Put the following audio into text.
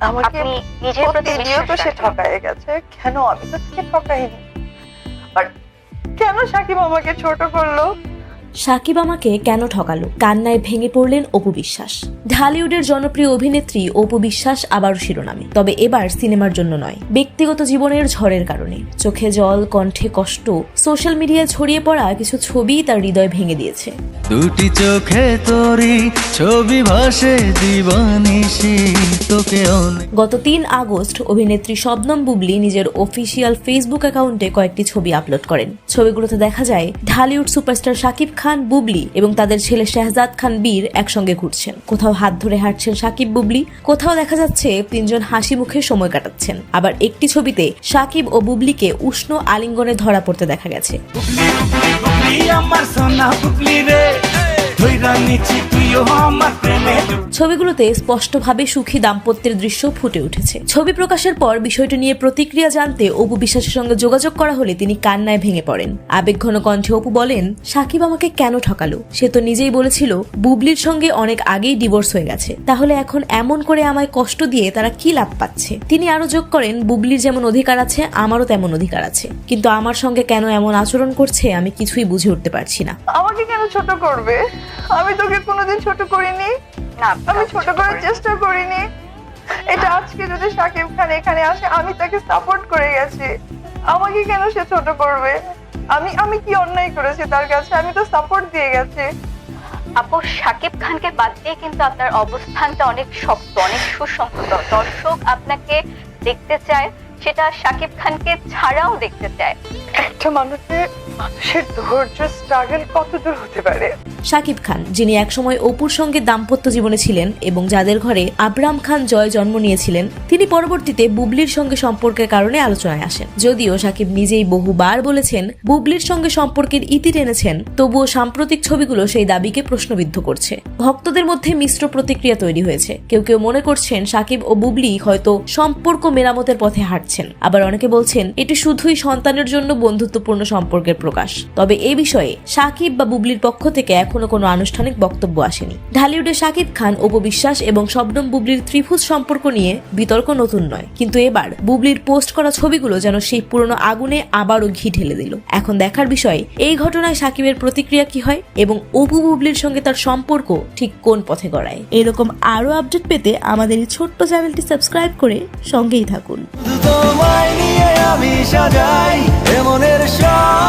আমাকে নিজের প্রতি প্রতিনিয়ত সে। ঠকায় গেছে। কেন? আমি তো তাকে ঠকাইনি। আর কেন সাকিব আমাকে ছোট করল? সাকিব আমাকে কেন ঠকালো? কান্নায় ভেঙে পড়লেন অপু বিশ্বাস। ঢালিউডের জনপ্রিয় অভিনেত্রী অপু বিশ্বাস আবারও শিরোনামে। তবে এবার সিনেমার জন্য নয় ব্যক্তিগত জীবনের ঝড়ের কারণে। চোখে জল কণ্ঠে কষ্ট সোশ্যাল মিডিয়ায় ছড়িয়ে পড়া কিছু ছবি তার হৃদয় ভেঙে দিয়েছে। দুটি চোখে তোরি ছবি ভাসে তোকে গত তিন আগস্ট অভিনেত্রী শবনম বুবলি নিজের অফিসিয়াল ফেসবুক অ্যাকাউন্টে কয়েকটি ছবি আপলোড করেন। ছবিগুলোতে দেখা যায় ঢালিউড সুপারস্টার শাকিব খান বুবলি এবং তাদের ছেলে শেহজাদ খান বীর একসঙ্গে ঘুরছেন। কোথাও হাত ধরে হাঁটছেন সাকিব বুবলি, কোথাও দেখা যাচ্ছে তিনজন হাসি মুখে সময় কাটাচ্ছেন। আবার একটি ছবিতে সাকিব ও বুবলিকে উষ্ণ আলিঙ্গনে ধরা পড়তে দেখা গেছে। আমার সোনা বুবলি রে তুই রানী আমার ছবিগুলোতে স্পষ্টভাবে সুখী দাম্পত্যের দৃশ্য ফুটে উঠেছে। ছবি প্রকাশের পর বিষয়টি নিয়ে প্রতিক্রিয়া জানতে অপু বিশ্বাসের সঙ্গে যোগাযোগ করা হলে তিনি কান্নায় ভেঙে পড়েন। আবেগঘন কণ্ঠে অপু বলেন সাকিব আমাকে কেন ঠকালো? সে তো নিজেই বলেছিল বুবলির সঙ্গে অনেক আগেই ডিভোর্স হয়ে গেছে। তাহলে এখন এমন করে আমায় কষ্ট দিয়ে তারা কি লাভ পাচ্ছে? তিনি আরও যোগ করেন বুবলির যেমন অধিকার আছে আমারও তেমন অধিকার আছে। কিন্তু আমার সঙ্গে কেন এমন আচরণ করছে আমি কিছুই বুঝে উঠতে পারছি না। আমাকে কেন ছোট করবে? আমি তোকে কোনোদিন ছোট করিনি। না আমি ছোট করার চেষ্টা করিনি। এটা আজকে যদি সাকিব খান এখানে আসে আমি তাকে সাপোর্ট করে গেছি। আমাকে কেন সে ছোট করবে? আমি আমি কি অন্যায় করেছি তার কাছে? আমি তো সাপোর্ট দিয়ে গেছি। আপু শাকিব খানকে বাদ দিয়ে কিন্তু আপনার অবস্থানটা অনেক শক্ত অনেক সুসংহত। দর্শক আপনাকে দেখতে চায় সেটা শাকিব খানকে ছাড়াও দেখতে চায়। একটা মানুষের মানুষের ধৈর্য স্ট্রাগল কত দূর হতে পারে? শাকিব খান যিনি একসময় অপুর সঙ্গে দাম্পত্য জীবনে ছিলেন এবং যাদের ঘরে আবরাম খান জয় জন্ম নিয়েছিলেন তিনি পরবর্তীতে বুবলির সঙ্গে সম্পর্কের কারণে আলোচনায় আসেন। যদিও শাকিব নিজেই বহুবার বলেছেন বুবলির সঙ্গে সম্পর্কের ইতি টেনেছেন তবুও সাম্প্রতিক ছবিগুলো সেই দাবিকে প্রশ্নবিদ্ধ করছে। ভক্তদের মধ্যে মিশ্র প্রতিক্রিয়া তৈরি হয়েছে। কেউ কেউ মনে করছেন শাকিব ও বুবলি হয়তো সম্পর্ক মেরামতের পথে হাঁটছেন আবার অনেকে বলছেন, এটি শুধুই সন্তানের জন্য বন্ধুত্বপূর্ণ সম্পর্কের প্রকাশ। তবে এ বিষয়ে সাকিব বা বুবলির পক্ষ থেকে এখনও কোনো আনুষ্ঠানিক বক্তব্য আসেনি। ঢালিউডে শাকিব খান অপবিশ্বাস এবং শবনম বুবলির ত্রিভুজ সম্পর্ক নিয়ে বিতর্ক নতুন নয়। কিন্তু এবার বুবলির পোস্ট করা ছবিগুলো যেন সেই পুরনো আগুনে আবারও ঘি ঢেলে দিল। এখন দেখার বিষয়, এই ঘটনায় সাকিবের প্রতিক্রিয়া কি হয় এবং অপু বুবলির সঙ্গে তার সম্পর্ক ঠিক কোন পথে গড়ায়? এরকম আরও আপডেট পেতে আমাদের এই ছোট্ট চ্যানেলটি সাবস্ক্রাইব করে সঙ্গেই থাকুন। তোমায় নিয়ে আমি সাজাই এমনের সব